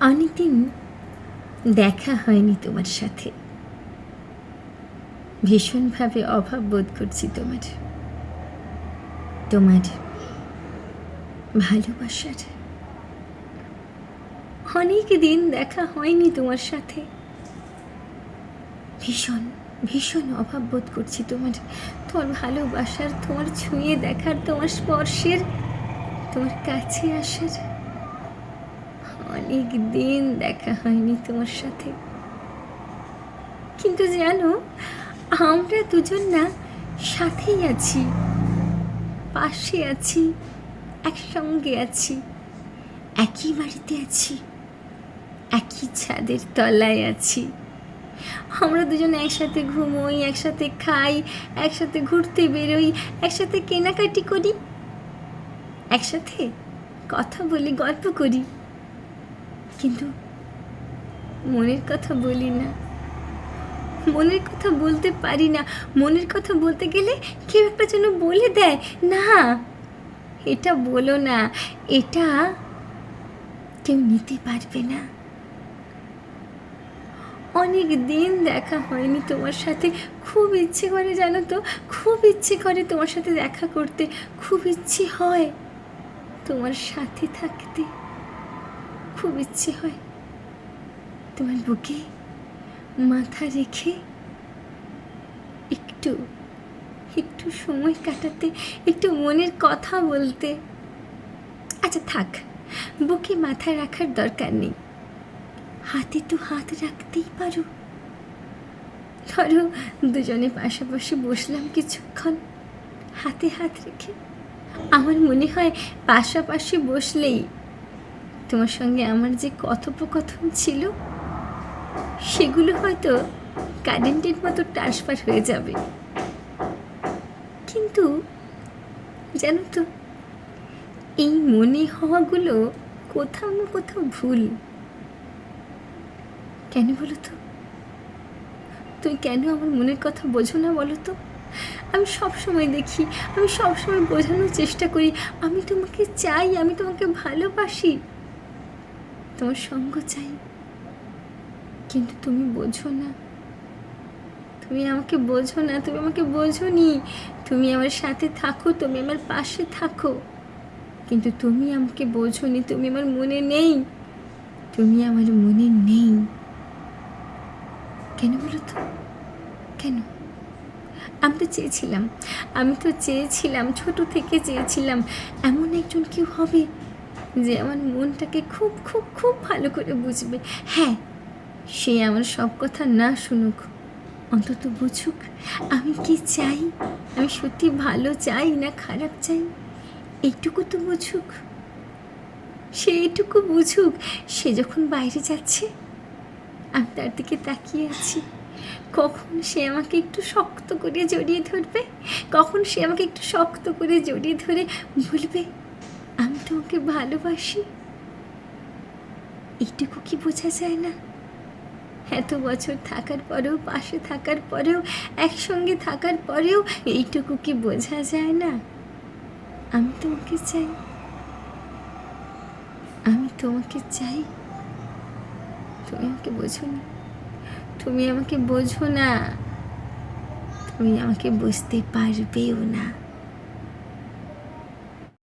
অনেকদিন দেখা হয়নি তোমার সাথে। ভীষণভাবে অভাব বোধ করছি তোমার। তোমার ভালোবাসার অনেক দিন দেখা হয়নি তোমার সাথে। ভীষণ ভীষণ অভাব বোধ করছি তোমার। তোমার ভালোবাসার, তোমার ছুঁয়ে দেখার, তোমার স্পর্শের, তোমার কাছে আসার। অনেক দিন দেখা হয়নি তোমার সাথে। কিন্তু জানো, আমরা দুজন না সাথেই আছি, পাশে আছি, একসঙ্গে আছি, একই বাড়িতে আছি, একই ছাদের তলায় আছি। আমরা দুজন একসাথে ঘুমোই, একসাথে খাই, একসাথে ঘুরতে বেরোই, একসাথে কেনাকাটি করি, একসাথে কথা বলি, গল্প করি। কিন্তু মনের কথা বলি না। মনের কথা বলতে পারি না। মনের কথা বলতে গেলে কেউ একটা যেন বলে দেয়, না, এটা বলো না, এটা কেউ নিতে পারবে না। অনেক দিন দেখা হয়নি তোমার সাথে। খুব ইচ্ছে করে জানো তো, খুব ইচ্ছে করে তোমার সাথে দেখা করতে। খুব ইচ্ছে হয় তোমার সাথে থাকতে। খুব ইচ্ছে হয়। তোমার বুকে মাথা রেখে একটু একটু সময় কাটাতে, একটু মনের কথা বলতে। আচ্ছা থাক। বুকে মাথা রাখার দরকার নেই। হাতে তো হাত রাখতেই পারো। ধরো, দুজনে পাশাপাশি বসলাম কিছুক্ষণ। হাতে হাত রেখে আমার মনে হয় পাশাপাশি বসলেই তোমার সঙ্গে আমার যে কথোপকথন ছিল, সেগুলো হয়তো কারেন্টের মতো ট্রান্সফার হয়ে যাবে। কিন্তু জানো তো, এই মনে হওয়াগুলো কোথাও না কোথাও ভুল। কেন বলো তো? তুমি কেন আমার মনের কথা বোঝো না বলো তো? আমি সব সময় দেখি, আমি সব সময় বোঝানোর চেষ্টা করি, আমি তোমাকে চাই, আমি তোমাকে ভালোবাসি। তোমার সঙ্গ চাই। কিন্তু তুমি বোঝো না। তুমি আমাকে বোঝো না, তুমি আমাকে বোঝো নি তুমি আমার সাথে থাকো, তুমি আমার পাশে থাকো। কিন্তু তুমি আমাকে বোঝো নি তুমি আমার মনে নেই। তুমি আমার মনে নেই। কেন বলো তো? কেন? আমি তো চেয়েছিলাম। আমি তো চেয়েছিলাম, ছোট থেকে চেয়েছিলাম, এমন একজন কেউ হবে যে আমার মনটাকে খুব খুব খুব ভালো করে বুঝবে। হ্যাঁ সে আমার সব কথা না শুনুক, অন্তত বুঝুক, আমি কি চাই? আমি সত্যি ভালো চাই না খারাপ চাই? এইটুকু তো বুঝুক। সে এইটুকু বুঝুক, সে যখন বাইরে যাচ্ছে, আমি তার দিকে তাকিয়ে আছি। কখন সে আমাকে একটু শক্ত করে জড়িয়ে ধরবে? কখন সে আমাকে একটু শক্ত করে জড়িয়ে ধরে বলবে তোমাকে ভালোবাসি? এইটুকু কি বোঝা যায় না? এত বছর থাকার পরেও, পাশে থাকার পরেও, একসঙ্গে থাকার পরেও এইটুকু কি বোঝা যায় না? আমি তোমাকে চাই। আমি তোমাকে চাই। তুমি আমাকে বোঝো না। তুমি আমাকে বোঝো না। তুমি আমাকে বুঝতে পারবেও না।